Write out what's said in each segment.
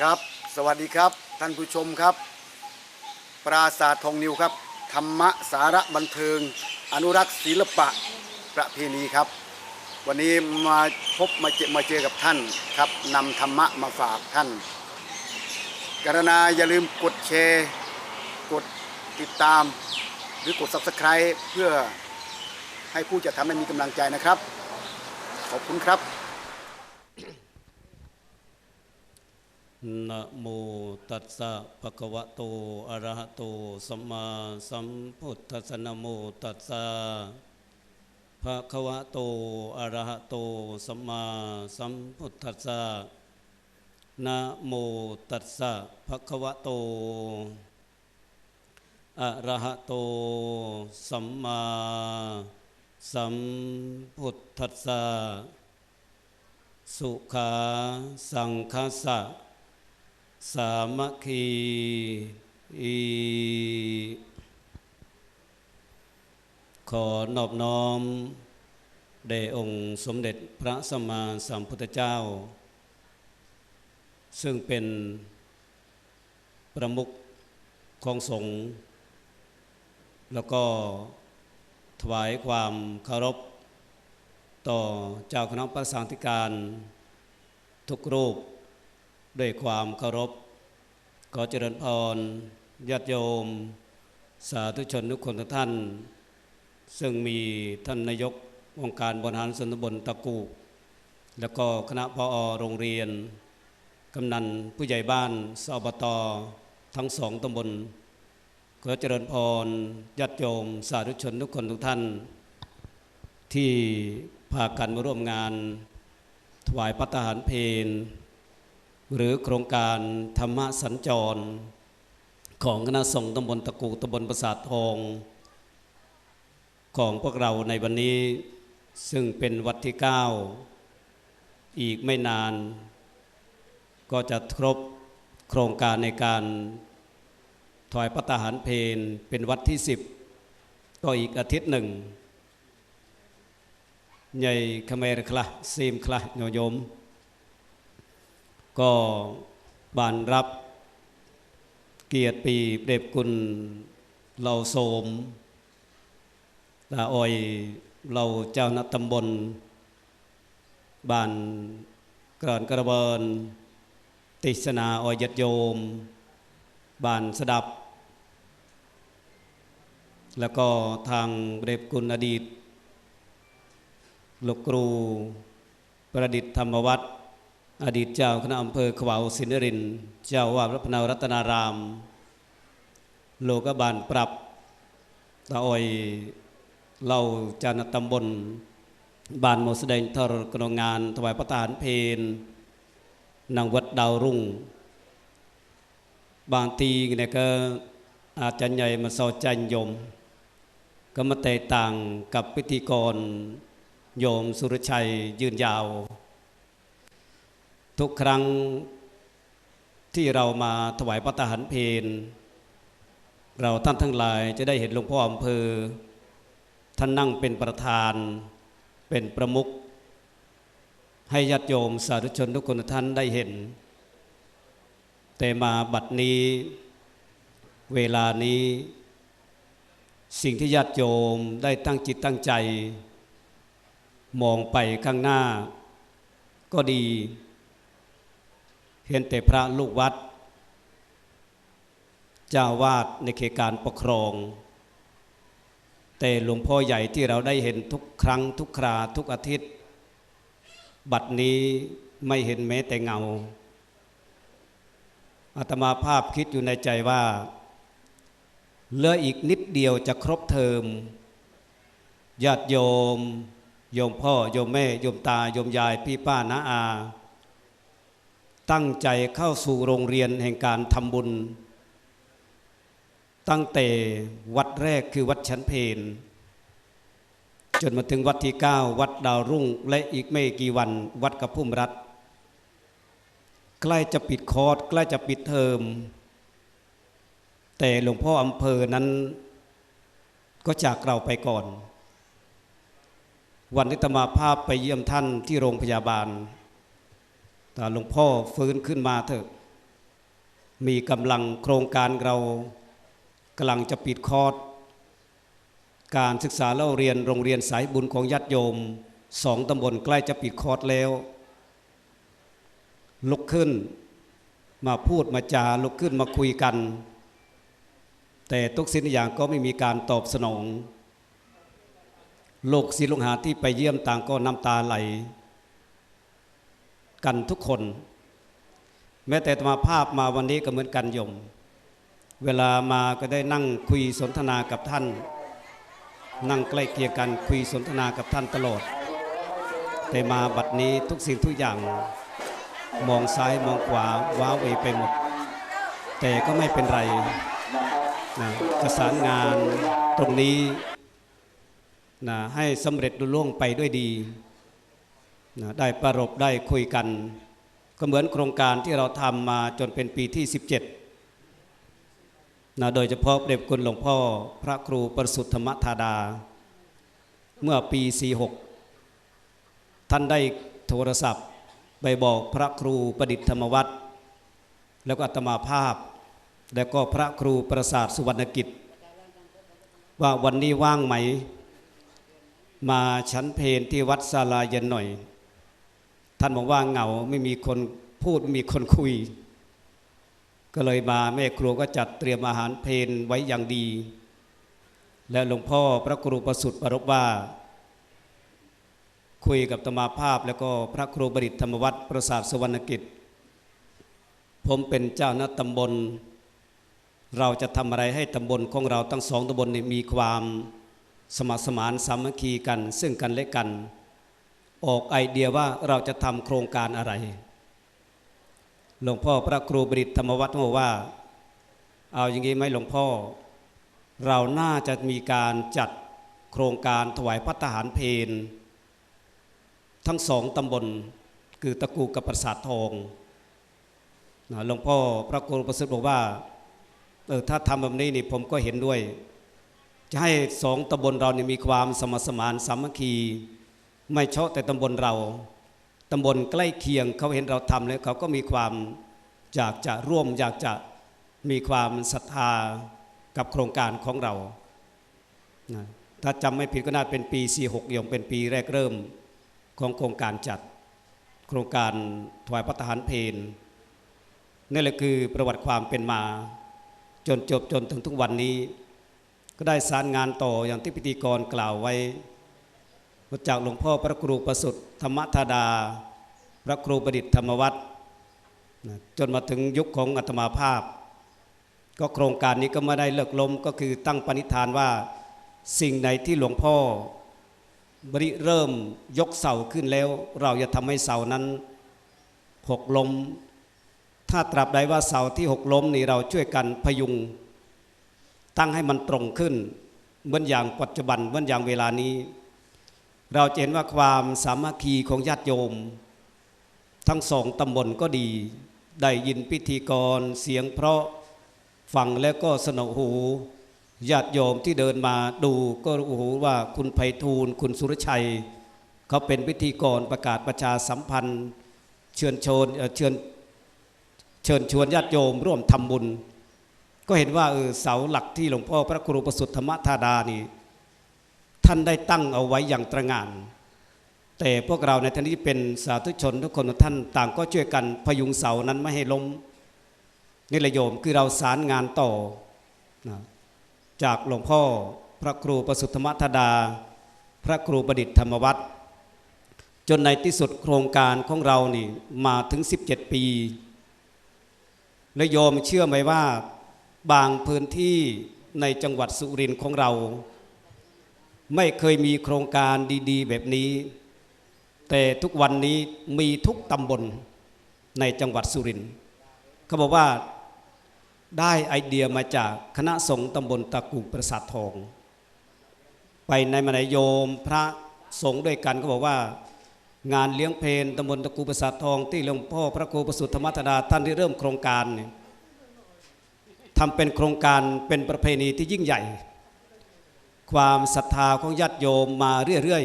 ครับ สวัสดีครับ ท่านผู้ชมครับ ปราสาททองนิวครับ ธรรมะสาระบันเทิง อนุรักษ์ศิลปะประเพณีครับ วันนี้มาพบมาเจอมาเจอกับท่านครับนำธรรมะมาฝากท่าน กรณาอย่าลืมกดแชร์กดติดตาม หรือกด subscribe เพื่อให้ผู้จะทำให้มีกำลังใจนะครับ ขอบคุณครับ นะโมตัสสะภะคะวะโตอะระหะโตสัมมาสัมพุทธัสสะนะโมตัสสะภะคะวะโตอะระหะโตสัมมาสัมพุทธัสสะนะโมตัสสะภะคะวะโตอะระหะโตสัมมาสัมพุทธัสสะสุขาสังคสะ สามัคคีอีขอนอบน้อมแด่องค์สมเด็จพระสัมมาสัมพุทธเจ้า ซึ่งเป็นประมุขของสงฆ์แล้วก็ถวายความเคารพ ต่อเจ้าคณะประสานธิการทุกรูป ด้วยความเคารพ ขอเจริญพรญาติโยม สาธุชนทุกคนทุกท่าน ซึ่งมีท่านนายกองค์การบริหารส่วนตำบลตะกู แล้วก็คณะพอโรงเรียน กำนันผู้ใหญ่บ้านสอบตทั้งสองตำบล ขอเจริญพรญาติโยม สาธุชนทุกคนทุกท่าน ที่พากันมาร่วมงาน ถวายพัฒหารเพล หรือโครงการธรรมะสัญจร ของคณะสงฆ์ตำบลตะกูตำบลประสาททอง ของพวกเราในวันนี้ซึ่งเป็นวัดที่ 9 อีกไม่นาน ก็จะครบโครงการในการถวายพระทหารเพลเป็นวัดที่ 10 ก็อีกอาทิตย์หนึ่ง ใหญ่ขเมรคละซีมคละโยโยม ก็บานรับเกียรติปีเด็บกุลเราโสมตาอ้อยเราเจ้าหน้าตำบลบานกรอนกระเบินติสนาอ้อยยัดโยม บานสดับ แล้วก็ทางเด็บกุลอดีตลูกครูประดิษฐ์ธรรมวัฒน์ อดีตเจ้าคณะอำเภอขวาวสินรินทร์เจ้าวาดรัตนารัตนาราม โลกบาลปรับตาอ้อยเล่าจานตำบล บานโมแสดงทรกนงงานถวายประทานเพลนางวัดดาวรุ่ง บางทีเนี่ยก็อาจารย์ใหญ่มาสอจันยม ก็มาแตกต่างกับพิธีกรโยมสุรชัยยืนยาว ทุกครั้งที่เรามาถวายพระทหารเพลเราท่านทั้งหลายจะได้เห็นหลวงพ่ออำเภอ ท่านนั่งเป็นประธาน เป็นประมุขให้ญาติโยมสาธุชนทุกคนท่านได้เห็น แต่มาบัดนี้ เวลานี้ สิ่งที่ญาติโยมได้ตั้งจิตตั้งใจ มองไปข้างหน้า ก็ดี เห็นแต่พระลูกวัด เจ้าวาดในเขตการปกครอง แต่หลวงพ่อใหญ่ที่เราได้เห็นทุกครั้งทุกคราทุกอาทิตย์ บัดนี้ไม่เห็นแม้แต่เงาอาตมาภาพคิดอยู่ในใจว่าเหลืออีกนิดเดียวจะครบเทอมญาติโยม โยมพ่อ โยมแม่ โยมตา โยมยาย พี่ป้าน้าอา ตั้งใจเข้าสู่โรงเรียนแห่งการทำบุญ ตั้งแต่วัดแรกคือวัดชั้นเพนจนมาถึงวัดที่ 9 วัดดาวรุ่ง และอีกไม่กี่วันวัดกระพุ่มรัฐ ใกล้จะปิดคอร์สใกล้จะปิดเทอม แต่หลวงพ่ออำเภอนั้นก็จากเราไปก่อน วันที่ตมาภาพไปเยี่ยมท่านที่โรงพยาบาล แต่หลวงพ่อฟื้นขึ้นมาเถอะ มีกำลังโครงการเรากำลังจะปิดคอร์สการศึกษาเล่าเรียนโรงเรียนสายบุญของญาติโยมสองตำบลใกล้จะปิดคอร์สแล้ว ลุกขึ้นมาพูดมาจาลุกขึ้นมาคุยกัน แต่ทุกสิ่งอย่างก็ไม่มีการตอบสนอง โลกศิลปหาที่ไปเยี่ยมต่างก็น้ำตาไหล กันทุกคน แม้แต่ตมาภาพมาวันนี้ก็เหมือนกันยม เวลามาก็ได้นั่งคุยสนทนากับท่าน นั่งใกล้เคียงกันคุยสนทนากับท่านตลอด แต่มาบัดนี้ทุกสิ่งทุกอย่าง มองซ้ายมองขวาว้าเวไปหมด แต่ก็ไม่เป็นไรนะจะสารงานตรงนี้นะให้สำเร็จลุล่วงไปด้วยดี นะได้ประรบได้คุยกัน ก็เหมือนโครงการที่เราทำมาจนเป็นปีที่ 17นะโดยเฉพาะเด็กคุณหลวงพ่อพระครูประสุทธธรรมธาดา เมื่อปี 46 ท่านได้โทรศัพท์ไปบอกพระครูประดิษฐ์ธรรมวัฒน์แล้วก็อาตมาภาพ แล้วก็พระครูประสาทสุวรรณกิจ ว่าวันนี้ว่างไหม มาชั้นเพนที่วัดศาลาเย็นหน่อย ท่านบอกว่าเหงาไม่มีคนพูดไม่มีคนคุย ก็เลยมาแม่ครัวก็จัดเตรียมอาหารเพนไว้อย่างดี และหลวงพ่อพระครูประสุทธิ์ปรบว่า คุยกับตมาภาพแล้วก็พระครูบดิตธรรมวัฒน์ประสาทสวรรณกิจ ผมเป็นเจ้าหน้าตำบล เราจะทำอะไรให้ตำบลของเราทั้งสองตำบลมีความสมัครสมานสามัคคีกัน ซึ่งกันและกัน ออกไอเดียว่าเราจะทำโครงการอะไร หลวงพ่อพระครูบดิตธรรมวัฒน์บอกว่า เอาอย่างนี้ไหมหลวงพ่อ เราน่าจะมีการจัดโครงการถวายพระทหารเพนทั้งสองตำบลคือตะกูกับประสาททองหลวงพ่อพระครูประสิทธิ์บอกว่าเออถ้าทำแบบนี้นี่ผมก็เห็นด้วย จะให้สองตำบลเรานี่มีความสมสมานสามัคคี ไม่เฉพาะแต่ตำบลเราตำบลใกล้เคียงเขาเห็นเราทำแล้วเขาก็มีความอยากจะร่วมอยากจะมีความศรัทธากับโครงการของเรานะถ้าจำไม่ผิดก็น่าเป็นปี 46ยงเป็นปีแรกเริ่มของโครงการจัด โครงการถวายพระทหารเพนนี่แหละคือประวัติความเป็นมา จนจบจนถึงทุกวันนี้ ก็ได้สารงานต่ออย่างที่พิธีกรกล่าวไว้ จากหลวงพ่อพระครูประสุทธิ์ธรรมธาดา พระครูประดิษฐ์ธรรมวัฒน์จนมาถึงยุคของอัตมาภาพ ก็โครงการนี้ก็ไม่ได้เลิกล้มก็คือตั้งปณิธานว่าสิ่งใดที่หลวงพ่อบริเริ่มยกเสาขึ้นแล้ว เราจะทำให้เสานั้นหกล้ม ถ้าตราบใดว่าเสาที่หกล้มนี่เราช่วยกันพยุง ตั้งให้มันตรงขึ้นเหมือนอย่างปัจจุบันเหมือนอย่างเวลานี้ เราจะเห็นว่าความสามัคคีของญาติโยม ทั้งสองตำบลก็ดี ได้ยินพิธีกรเสียงเพราะฟังแล้วก็สนอหูญาติโยมที่เดินมาดูก็รู้หูว่าคุณไพฑูรย์คุณสุรชัย เขาเป็นพิธีกรประกาศประชาสัมพันธ์ เชิญชวนเชิญเชิญชวนญาติโยมร่วมทำบุญ ก็เห็นว่าเออเสาหลักที่หลวงพ่อพระครูประสุทธธรรมธาดานี่ ท่านได้ตั้งเอาไว้อย่างตระงาน แต่พวกเราในท่านที่เป็นสาธุชนทุกคนท่านต่างก็ช่วยกันพยุงเสานั้นไม่ให้ล้มนี่แหละโยมคือเราสารงานต่อนะจากหลวงพ่อพระครูประสุทธมธดา พระครูประดิษฐ์ธรรมวัฒน์จนในที่สุดโครงการของเรานี่มาถึง 17 ปี และโยมเชื่อไหมว่าบางพื้นที่ในจังหวัดสุรินทร์ของเรา ไม่เคยมีโครงการดีๆ แบบนี้ แต่ทุกวันนี้มีทุกตำบลในจังหวัดสุรินทร์เขาบอกว่าได้ไอเดียมาจากคณะสงฆ์ตำบลตะกุประสาททอง ไปในมณฑลโยมพระสงฆ์ด้วยกันก็บอกว่างานเลี้ยงเพลตำบลตะกูประสาททอง ที่หลวงพ่อพระครูประสุทธธรรมธดาท่านได้เริ่มโครงการทำเป็นโครงการเป็นประเพณีที่ยิ่งใหญ่ ความศรัทธาของญาติโยมมาเรื่อย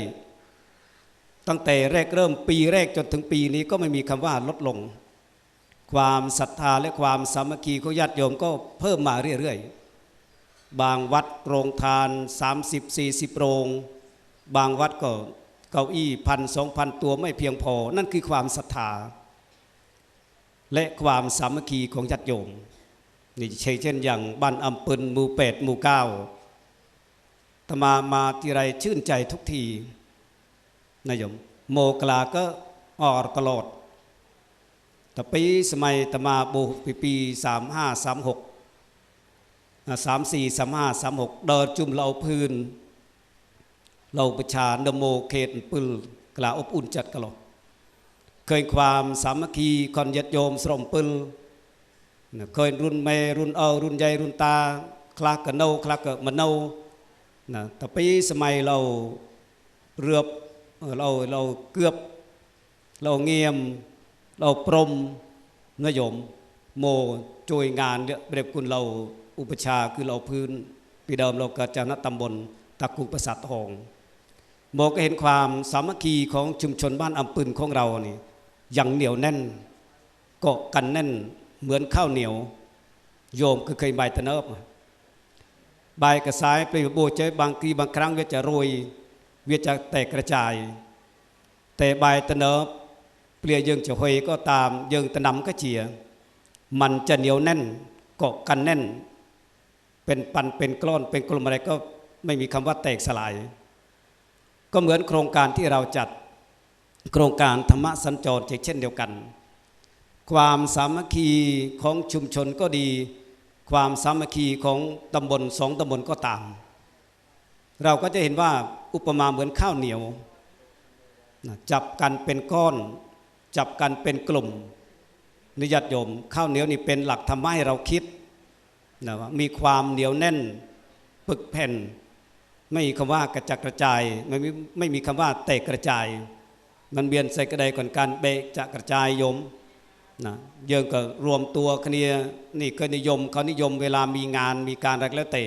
ๆ ตั้งแต่แรกเริ่มปีแรกจนถึงปีนี้ก็ไม่มีคำว่าลดลง ความศรัทธาและความสามัคคีของญาติโยมก็เพิ่มมาเรื่อยๆ บางวัดโรงทาน 30-40 โรง บางวัดก็เก้าอี้พันสองพันตัวไม่เพียงพอ นั่นคือความศรัทธา และความสามัคคีของญาติโยมนี่เช่นเช่นอย่างบ้านอัมปืนหมู่เป็ดหมู่เก้า ตมามาทีไรชื่นใจทุกทีนายโยมโมกลาก็ออกตลอดแต่ปีสมัยตมาบูปีปีสามห้าสามหกสามสี่สามห้าสามหกเดินจุ่มเราพื้น เราประชานโมเขตปึลกลาอบอุ่นจัดกลอดเคยความสามัคคีคอนยัดโยมสรมปึลนเคยรุ่นแม่รุ่นเอารุ่นใหญ่รุ่นตา คลากกันเนาคลากกันมันเนา นะแต่ปีสมัยเราเรือบเราเราเกือบ เราเงียม เราปรมนยม โมช่วยงานเนี่ยเรียบคุณเราอุปชาคือเราพื้นปีเดิมเราก็เจ้าหน้าตำบลตะกุประสาททองโมก็เห็นความสามัคคีของชุมชนบ้านอำปืนของเรานี่อย่างเหนียวแน่นเกาะกันแน่นเหมือนข้าวเหนียว โยมก็เคยใบตะเนิบ ใบกระสายไปโบเจบางทีบางครั้งเวจะโรยเวจะแตกกระจาย แต่ใบตะเนิบเปลี่ยยังจะหอยก็ตามยังตะนำก็เจีย มันจะเหนียวแน่นเกาะกันแน่น เป็นปันเป็นกล้อนเป็นกลมอะไรก็ไม่มีคำว่าแตกสลาย ก็เหมือนโครงการที่เราจัดโครงการธรรมะสัญจรเช่นเดียวกัน ความสามัคคีของชุมชนก็ดี ความสามัคคีของตำบลสองตำบลก็ตาม เราก็จะเห็นว่าอุปมาเหมือนข้าวเหนียวจับกันเป็นก้อน จับกันเป็นกลุ่มนิยตโยมข้าวเหนียวนี่เป็นหลักธรรมะให้เราคิดนะว่ามีความเหนียวแน่นปึกแผ่น ไม่มีคำว่ากระจัดกระจายไม่มีไม่มีคำว่าแตกกระจาย มันเบียนใส่กระไดก่อนการเบะจะกระจายโยม นะเยิงก็รวมตัวคเนียนี่ก็นิยมเขานิยมเวลามีงานมีการอะไรก็แล้วแต่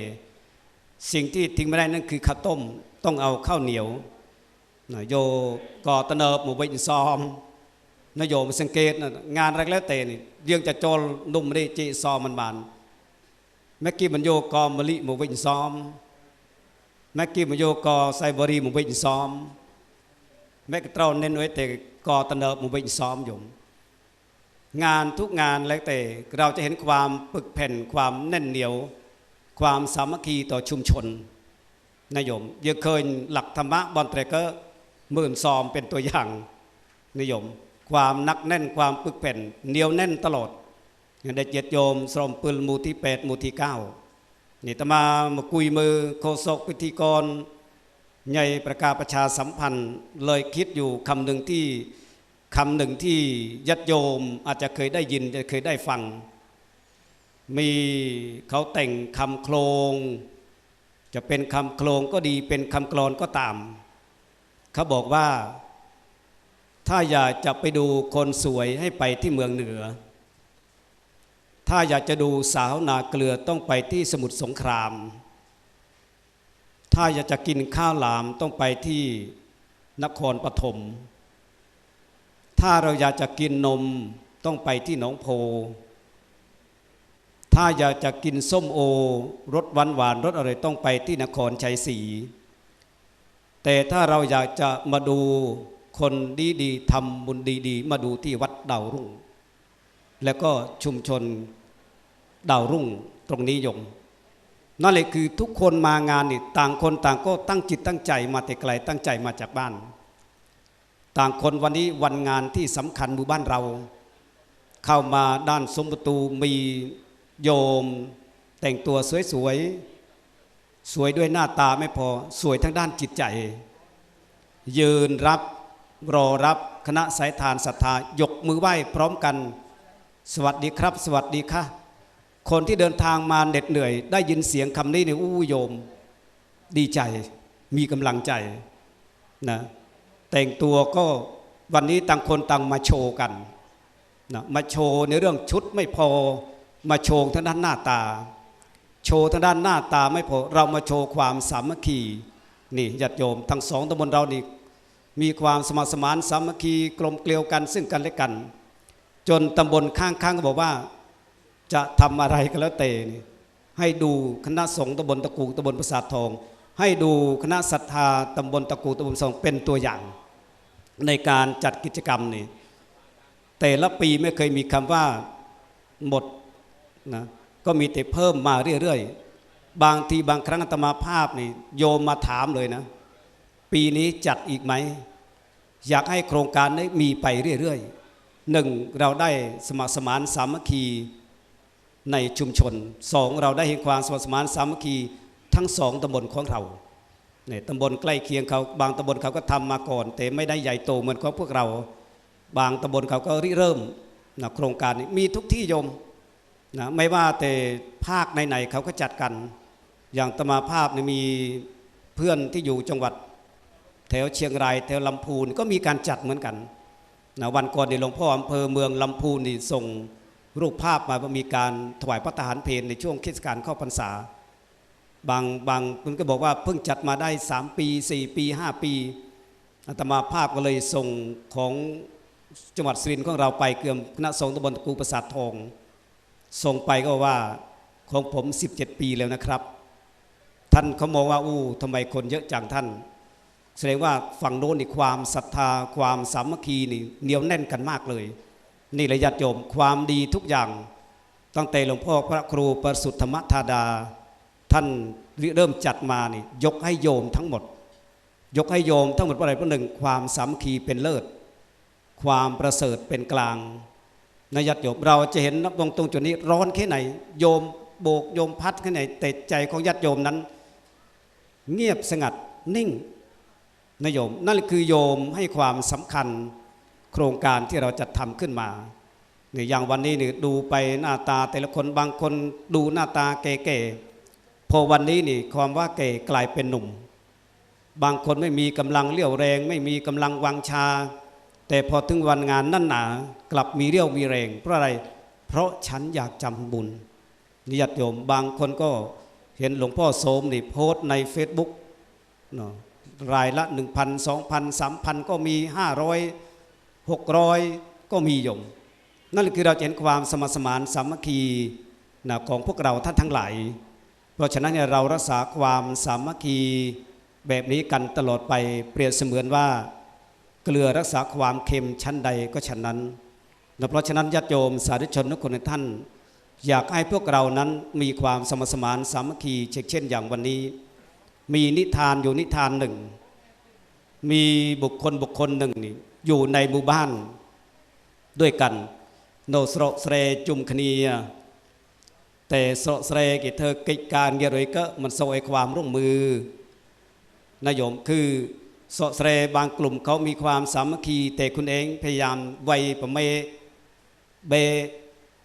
สิ่งที่ทิ้งไม่ได้นั่นคือข้าวต้มต้องเอาข้าวเหนียวนะโยก่อตะเนบหมู่บินซอมนโยมสังเกตนะงานอะไรก็แล้วแต่นี่เรื่องจะโจลนุ่มได้จีซอมมันบานแม่กี้มันโยกอมลิหมู่บินซอมแม็กกี้มันโยกอไซบรีหมุบิงซ้อมแม็กเตราเน้นไว้แต่กอตะเนบมุบิงซ้อมอยู่ งานทุกงานแล้วแต่เราจะเห็นความปึกแผ่นความแน่นเหนียว ความสามัคคีต่อชุมชนนายมเยอะเคยหลักธรรมะบอลเตรก็หมื่นซอมเป็นตัวอย่างนิยม ความนักแน่นความปึกแผ่นเหนียวแน่นตลอดได้เจ็ดโยมสรมปืนมูที่แปดมูที่เก้านี่ตมามาคุยมือโฆษกพิธีกร ใหญ่ประกาศประชาสัมพันธ์ เลยคิดอยู่คำหนึ่งที่ คำหนึ่งที่ยัดโยมอาจจะเคยได้ยินจะเคยได้ฟัง มีเขาแต่งคำโครงจะเป็นคำโครงก็ดีเป็นคำกรอนก็ตาม เขาบอกว่า ถ้าอยากจะไปดูคนสวยให้ไปที่เมืองเหนือ ถ้าอยากจะดูสาวนาเกลือต้องไปที่สมุทรสงคราม ถ้าอยากจะกินข้าวหลามต้องไปที่นครปฐม ถ้าเราอยากจะกินนมต้องไปที่หนองโพ ถ้าอยากจะกินส้มโอรสหวานหวานรสอะไรต้องไปที่นครชัยศรี แต่ถ้าเราอยากจะมาดูคนดีๆทำบุญดีๆ มาดูที่วัดดาวรุ่ง แล้วก็ชุมชนดาวรุ่งตรงนี้ยมนั่นเลยคือทุกคนมางานนี่ต่างคนต่างก็ตั้งจิตตั้งใจมาแต่ไกลตั้งใจมาจากบ้าน ต่างคนวันนี้วันงานที่สำคัญหมู่บ้านเรา เข้ามาด้านสมประตูมีโยม แต่งตัวสวยๆสวยด้วยหน้าตาไม่พอสวยทั้งด้านจิตใจ ยืนรับรอรับคณะสายทานศรัทธายกมือไหว้พร้อมกัน สวัสดีครับ สวัสดีค่ะ คนที่เดินทางมาเหน็ดเหนื่อย ได้ยินเสียงคำนี้เนี่ยอู้โยม ดีใจมีกำลังใจนะ แต่งตัวก็วันนี้ต่างคนต่างมาโชว์กันนะมาโชว์ในเรื่องชุดไม่พอมาโชว์ทางด้านหน้าตา โชว์ทางด้านหน้าตาไม่พอเรามาโชว์ความสามัคคีนี่ญาติโยมทั้งสองตำบลเรานี่มีความสมัครสมานสามัคคีกลมเกลียวกันซึ่งกันและกัน จนตำบลข้างๆก็บอกว่า จะทำอะไรก็แล้วแต่นี่ให้ดูคณะสงฆ์ตำบลตะกูตำบลประสาททอง ให้ดูคณะศรัทธาตำบลตะกูตำบลสองเป็นตัวอย่าง ในการจัดกิจกรรมนี่แต่ละปีไม่เคยมีคำว่าหมดนะก็มีแต่เพิ่มมาเรื่อยๆ บางทีบางครั้งอาตมาภาพนี่โยมมาถามเลยนะ ปีนี้จัดอีกไหม อยากให้โครงการนี้มีไปเรื่อยๆหนึ่งเราได้สมัครสมานสามัคคีในชุมชนสองเราได้เห็นความสมัครสมานสามัคคีทั้งสองตำบลของเรา เนี่ยตำบลใกล้เคียงเขาบางตำบลเขาก็ทำมาก่อน แต่ไม่ได้ใหญ่โตเหมือนของพวกเรา บางตำบลเขาก็ริเริ่มนะโครงการนี้มีทุกที่โยมนะไม่ว่าแต่ภาคไหนๆเขาก็จัดกัน อย่างตมาภาพเนี่ยมีเพื่อนที่อยู่จังหวัด แถวเชียงรายแถวลำพูนก็มีการจัดเหมือนกันนะวันก่อนในหลวงพ่ออำเภอเมืองลำพูนนี่ส่งรูปภาพมาว่ามีการถวายพระทหารเพลในช่วงเทศกาลเข้าพรรษา บางบางคุณก็บอกว่าเพิ่งจัดมาได้ 3 ปี 4 ปี 5 ปีอาตมาภาพก็เลยส่งของจังหวัดสุรินทร์ของเราไปเกือบคณะสงฆ์ตำบลตะกูประสาททอง ส่งไปก็ว่าของผม 17 ปีแล้วนะครับ ท่านเขามองว่าอู้ทำไมคนเยอะจังท่าน แสดงว่าฝั่งโน้นนี่ความศรัทธา ความสามัคคีนี่เหนียวแน่นกันมากเลย นี่ระยะโยมความดีทุกอย่าง ตั้งแต่หลวงพ่อพระครูประสุทธธรรมธาดา ท่านเริ่มจัดมานี่ยกให้โยมทั้งหมด ยกให้โยมทั้งหมดเพราะอะไรเพราะหนึ่งความสามัคคีเป็นเลิศ ความประเสริฐเป็นกลางนยัดโยมเราจะเห็นนับตรงตรงจุดนี้ร้อนแค่ไหน โยมโบกโยมพัดแค่ไหนแต่ใจของญาติโยมนั้น เงียบสงัดนิ่งนะโยมนั่นคือโยมให้ความสำคัญโครงการที่เราจัดทำขึ้นมาเนี่ยอย่างวันนี้เนี่ยดูไปหน้าตาแต่ละคนบางคนดูหน้าตาแก่ๆ อวันนี้นี่ความว่าแก่กลายเป็นหนุ่ม บางคนไม่มีกำลังเลี้ยวแรง ไม่มีกำลังวังชา แต่พอถึงวันงานนั่นหนากลับมีเรี่ยวมีแรง เพราะอะไร เพราะฉันอยากจำบุญนิยัตโยมบางคนก็เห็นหลวงพ่อโสมนี่โพสต์ในเฟซบุ๊กเนาะรายละ 1,000 2,000 3,000 ก็มี 500 600 ก็มีโยม นั่นคือเราจะเห็นความสมสมานสามัคคีนะของพวกเราท่านทั้งหลาย เพราะฉะนั้นเนี่ยเรารักษาความสามัคคีแบบนี้กันตลอดไปเปรียบเสมือนว่าเกลือรักษาความเค็มชั้นใดก็ชั้นนั้นนะเพราะฉะนั้นญาติโยมสาธุชนทุกคนในท่าน อยากให้พวกเรานั้นมีความสมสมานสามัคคีเช่นเช่นอย่างวันนี้ มีนิทานอยู่นิทานหนึ่ง มีบุคคลบุคคลหนึ่งนี่อยู่ในหมู่บ้านด้วยกัน โนสโรสเรจุมคณีย แต่สโรสเรกิเธอกิจการเยอะเลยก็มันโซยความร่วมมือนายโยมคือสโรสเรบางกลุ่มเขามีความสามัคคี แต่คุณเองพยายามไวยประเมเบ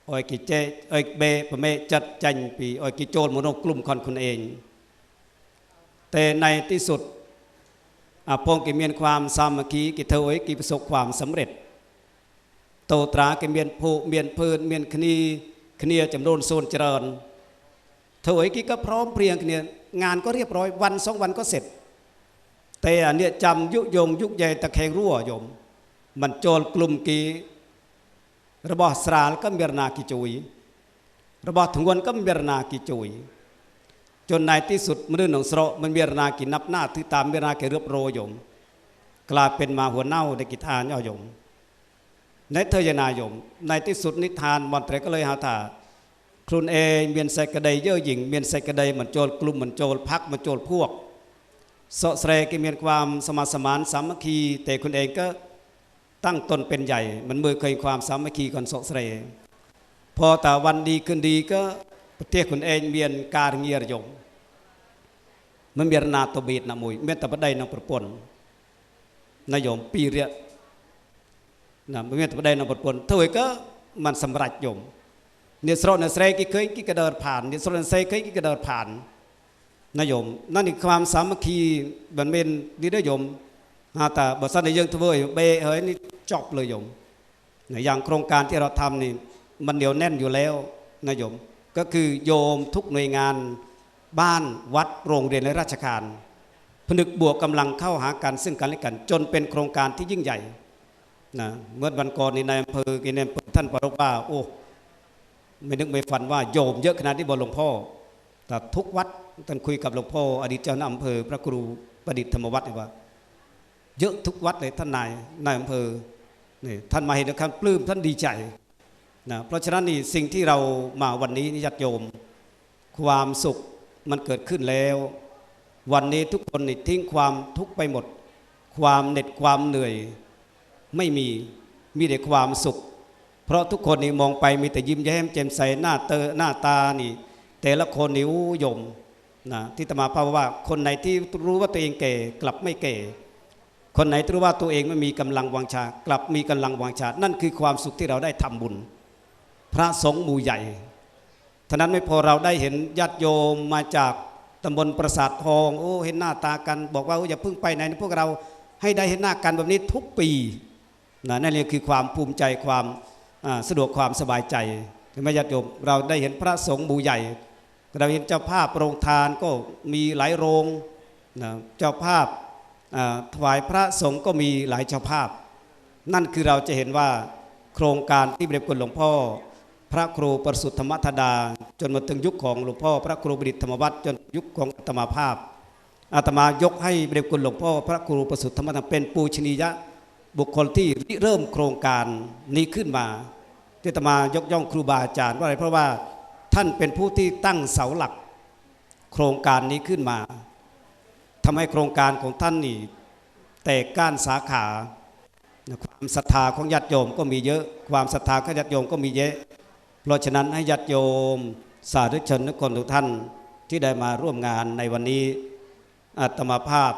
ออยกิเจออยเบประเมจัดจันปีออยกิโจลมโนกลุ่มคนคุณเอง แต่ในที่สุดอาพงกิเมียนความสามัคคีกิเทวยกิประสบความสำเร็จ โตตรากิเมียนผูเมียนพืนเมียนคณี คณีจำนวนโซนเจริญเถวยกิก็พร้อมเพรียงเนียงานก็เรียบร้อยวันสองวันก็เสร็จ แต่อันเนี้ยจำยุยงยุกใหญ่ตะแคงรั่วยม มันโจลกลุ่มกีระบอบสราลก็เมียรนากิจุยระบอบถุงวันก็เมียรนากิจุยจนในที่สุดมนุษย์หนองสระมันเมียรนากินับหน้าถือตามเมียรนาเกเรือบโรโยมกลายเป็นมาหัวเน่าในกิทานย่อยม ในเทยนายมในที่สุดนิทานมันเตรก็เลยหาถาครุนเอเมียนใส่กระไดเย่อหญิงเมียนใส่กระไดมันโจลกลุ่มเหมันโจลพักเหมันโจลพวกเสาะแสรก็มียนความสมาสมานสามัคคี แต่คุณเองก็ตั้งตนเป็นใหญ่มันมือเคยความสามัคคีก่อนเสาะแสรพอแต่วันดีขึ้นดีก็ประเทศคุณเองเมียนการเงียรยมมันเมียนนาตบีดนะมวยเมียนตะบดได้นองประปนนายมปีเรีย นะเมื่อตัวใดนบทปนถวยก็มันสำรัจยมเนี่ยสโรนเสรกิเคยกิกระเดินผ่านเนี่ยสโรนเสกเคยกิกระเดินผ่านนายมนั่นนี่ความสามัคคีบันเป็นดีได้ยมอาแต่บทสันในยังทวยเบเฮยนี่จบเลยยมอย่างโครงการที่เราทำนี่มันเหนียวแน่นอยู่แล้วนายม ก็คือโยมทุกหน่วยงานบ้านวัดโรงเรียนและราชการ ผนึกบวกกำลังเข้าหากันซึ่งกันและกัน จนเป็นโครงการที่ยิ่งใหญ่ นะเมื่อวันก่อนนี่นายอำเภอกินเภอท่านปรกว่าโอ้ไม่นึกไม่ฝันว่าโยมเยอะขนาดนี้บนหลวงพ่อ แต่ทุกวัดท่านคุยกับหลวงพ่ออดีตเจ้าหน้าอำเภอ พระครูประดิษฐ์ธรรมวัฒน์เนี่ยว่า เยอะทุกวัดเลยท่านนายนายอำเภอนี่ท่านมาเห็นนะครับปลื้มท่านดีใจนะเพราะฉะนั้นนี่สิ่งที่เรามาวันนี้นี่ญาติโยม ความสุขมันเกิดขึ้นแล้ว วันนี้ทุกคนนี่ทิ้งความทุกข์ไปหมด ความเหน็ดความเหนื่อย ไม่มีมีแต่ความสุข เพราะทุกคนนี่มองไปมีแต่ยิ้มแย้มแจ่มใสหน้าเตอหน้าตานี่ แต่ละคนนี่อู้ยมนะที่ตมาภาว่า คนไหนที่รู้ว่าตัวเองแก่กลับไม่แก่ คนไหนที่รู้ว่าตัวเองไม่มีกำลังวังชา กลับมีกำลังวังชา นั่นคือความสุขที่เราได้ทำบุญ พระสงฆ์หมู่ใหญ่ท่านั้นไม่พอเราได้เห็นญาติโยมมาจากตำบลปราสาททองโอ้เห็นหน้าตากัน บอกว่าอย่าเพิ่งไปไหนนพวกเราให้ได้เห็นหน้ากันแบบนี้ทุกปี นะนั่นเองคือความภูมิใจความสะดวกความสบายใจถึงแม้ญาติโยมเราได้เห็นพระสงฆ์หมู่ใหญ่ เราเห็นเจ้าภาพโรงทานก็มีหลายโรงนะเจ้าภาพถวายพระสงฆ์ก็มีหลายเจ้าภาพ นั่นคือเราจะเห็นว่าโครงการที่เรียบคุณหลวงพ่อ พระครูประสุทธธรรมธดา จนมาถึงยุคของหลวงพ่อ พระครูบดิษธรรมวัฒน์จนยุคของอาตมาภาพอาตมายกให้เรียบคุณหลวงพ่อ พระครูประสุทธธรรมธรรมเป็นปูชนียะ บุคคลที่ริเริ่มโครงการนี้ขึ้นมาที่ตมายกย่องครูบาอาจารย์ว่าอะไรเพราะว่าท่านเป็นผู้ที่ตั้งเสาหลักโครงการนี้ขึ้นมาทำให้โครงการของท่านนี่แตกก้านสาขาความศรัทธาของญาติโยมก็มีเยอะความศรัทธาของญาติโยมก็มีเยอะ เพราะฉะนั้นให้ญาติโยม สาธุชนทุกคนทุกท่านที่ได้มาร่วมงานในวันนี้อาตมาภาพ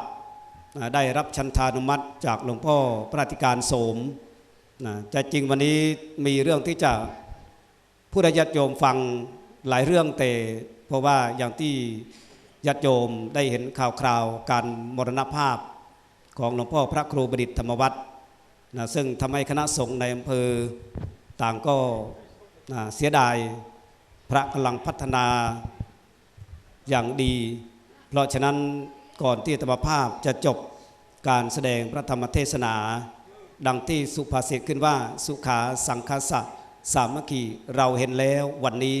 ได้รับชันทานุมัติจากหลวงพ่อพระธิการโสมนะแต่จริงวันนี้มีเรื่องที่จะผู้ใดญาติโยมฟังหลายเรื่องแต่เพราะว่าอย่างที่ญาติโยมได้เห็นข่าวคราวการมรณภาพของหลวงพ่อพระครูบดิษฐ์ธรรมวัฒน์นะซึ่งทำให้คณะสงฆ์ในอำเภอต่างก็นะเสียดายพระกำลังพัฒนาอย่างดี เพราะฉะนั้น ก่อนที่ธรรมภาพจะจบการแสดงพระธรรมเทศนา ดังที่สุภาษิตขึ้นว่าสุขาสังคสะสามัคคีเราเห็นแล้ววันนี้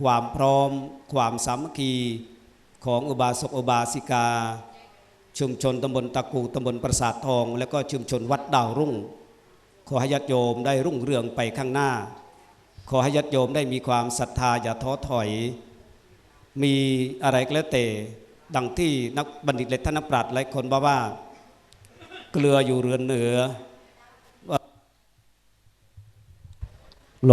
ความพร้อมความสามัคคีของอุบาสกอุบาสิกา ชุมชนตำบลตะกูตำบลปราสาททอง และก็ชุมชนวัดดาวรุ่ง ขอให้ญาติโยมได้รุ่งเรืองไปข้างหน้า ขอให้ญาติโยมได้มีความศรัทธาอย่าท้อถอย มีอะไรก็แล้วแต่ ดังที่นักบัณฑิตและท่านนักปราชญ์หลายคนบอกว่า เกลืออยู่เรือนเหนือว่าโล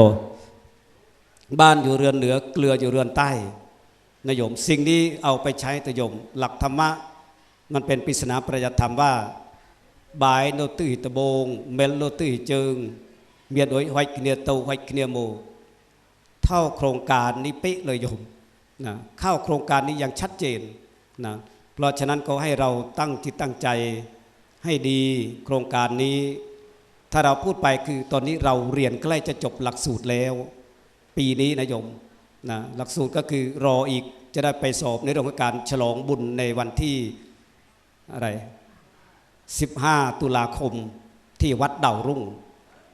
บ้านอยู่เรือนเหนือ เกลืออยู่เรือนใต้นะโยม สิ่งนี้เอาไปใช้แต่โยม หลักธรรมะ มันเป็นปริศนาประยัตธรรมว่า บายโนตุหิตะโบง เมลโนตุหิเจิงเมียดโอยหอยเนียโตหอยเนียโม เท่าโครงการนี้เป๊ะเลยโยมนะเข้าโครงการนี้อย่างชัดเจน นะเพราะฉะนั้นก็ให้เราตั้งจิตตั้งใจให้ดีโครงการนี้ ถ้าเราพูดไปคือตอนนี้เราเรียนใกล้จะจบหลักสูตรแล้ว ปีนี้นะโยมนะหลักสูตรก็คือรออีกจะได้ไปสอบในเรื่องของการฉลองบุญในวันที่อะไร 15 ตุลาคมที่วัดเด่ารุ่ง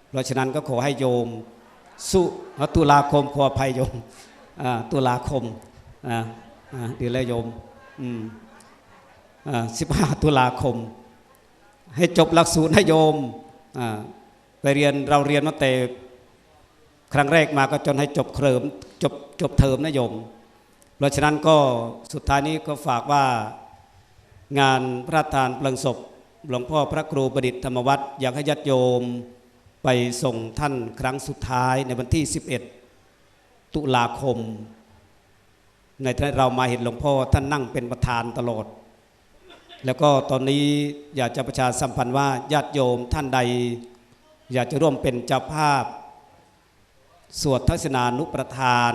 เพราะฉะนั้นก็ขอให้โยม สุตุลาคมขออภัยโยมตุลาคมดีแล้วโยม อืมอ่า15ตุลาคม ให้จบหลักสูตรให้โยมไปเรียนเราเรียนมาแต่ครั้งแรกมาก็จนให้จบเทอมจบจบเทอมนะโยม เพราะฉะนั้นก็สุดท้ายนี้ก็ฝากว่างานพระราชทานเพลิงศพ หลวงพ่อพระครูประดิษฐ์ธรรมวัฒน์อยากให้ญาติโยมไปส่งท่านครั้งสุดท้ายในวันที่ 11 ตุลาคม ในที่เรามาเห็นหลวงพ่อท่านนั่งเป็นประธานตลอด แล้วก็ตอนนี้อยากจะประชาสัมพันธ์ว่าญาติโยมท่านใด อยากจะร่วมเป็นเจ้าภาพ สวดทักษณานุประทาน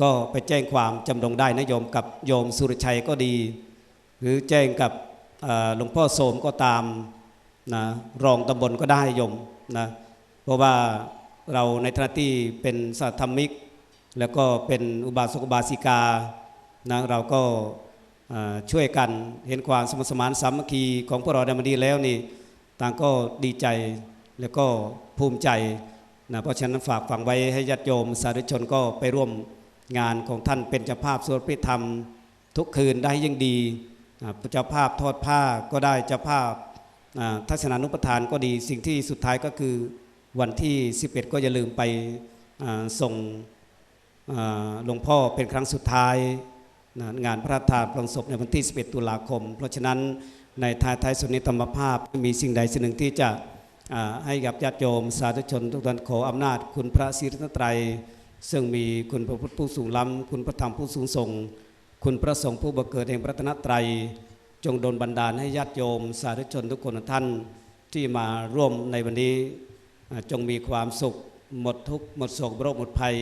ก็ไปแจ้งความจำลงได้นะโยมกับโยมสุรชัยก็ดี หรือแจ้งกับหลวงพ่อโสมก็ตามนะรองตำบลก็ได้โยมนะเพราะว่าเราในฐานะที่เป็นสัตธรรมิก แล้วก็เป็นอุบาสกอุบาสิกานะเราก็ช่วยกันเห็นความสมสมานสามัคคีของพวกเราในมันดีแล้วนี่ต่างก็ดีใจแล้วก็ภูมิใจนะเพราะฉะนั้นฝากฝังไว้ให้ญาติโยม สาธุชนก็ไปร่วมงานของท่านเป็นเจ้าภาพสวดพิธรรม ทุกคืนได้ยิ่งดีเจ้าภาพทอดผ้าก็ได้เจ้าภาพทัศนานุปทานก็ดีสิ่งที่สุดท้ายก็คือวันที่ 11 ก็อย่าลืมไปส่ง หลวงพ่อเป็นครั้งสุดท้ายนะงานพระราชทานพลิงศพในวันที่ 11 ตุลาคม เพราะฉะนั้นในท้ายท้ายสุดนี้ธรรมภาพมีสิ่งใดสิ่งหนึ่งที่จะให้กับญาติโยม สาธุชนทุกท่านขออำนาจคุณพระศรีรัตนตรัย ซึ่งมีคุณพระพุทธผู้สูงล้ำ คุณพระธรรมผู้สูงส่ง คุณพระสงฆ์ผู้บังเกิดแห่งพระรัตนตรัย จงดลบันดาลให้ญาติโยม สาธุชนทุกคนท่านที่มาร่วมในวันนี้จงมีความสุข หมดทุกข์หมดโศกโรคหมดภัย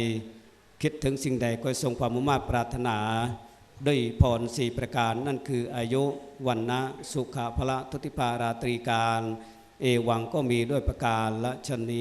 คิดถึงสิ่งใดก็ทรงความมุ่งมั่นปรารถนาด้วยพรสี่ประการนั่นคืออายุวันนะสุขะพละทุติปาราตรีการ เอวังก็มีด้วยประการละชน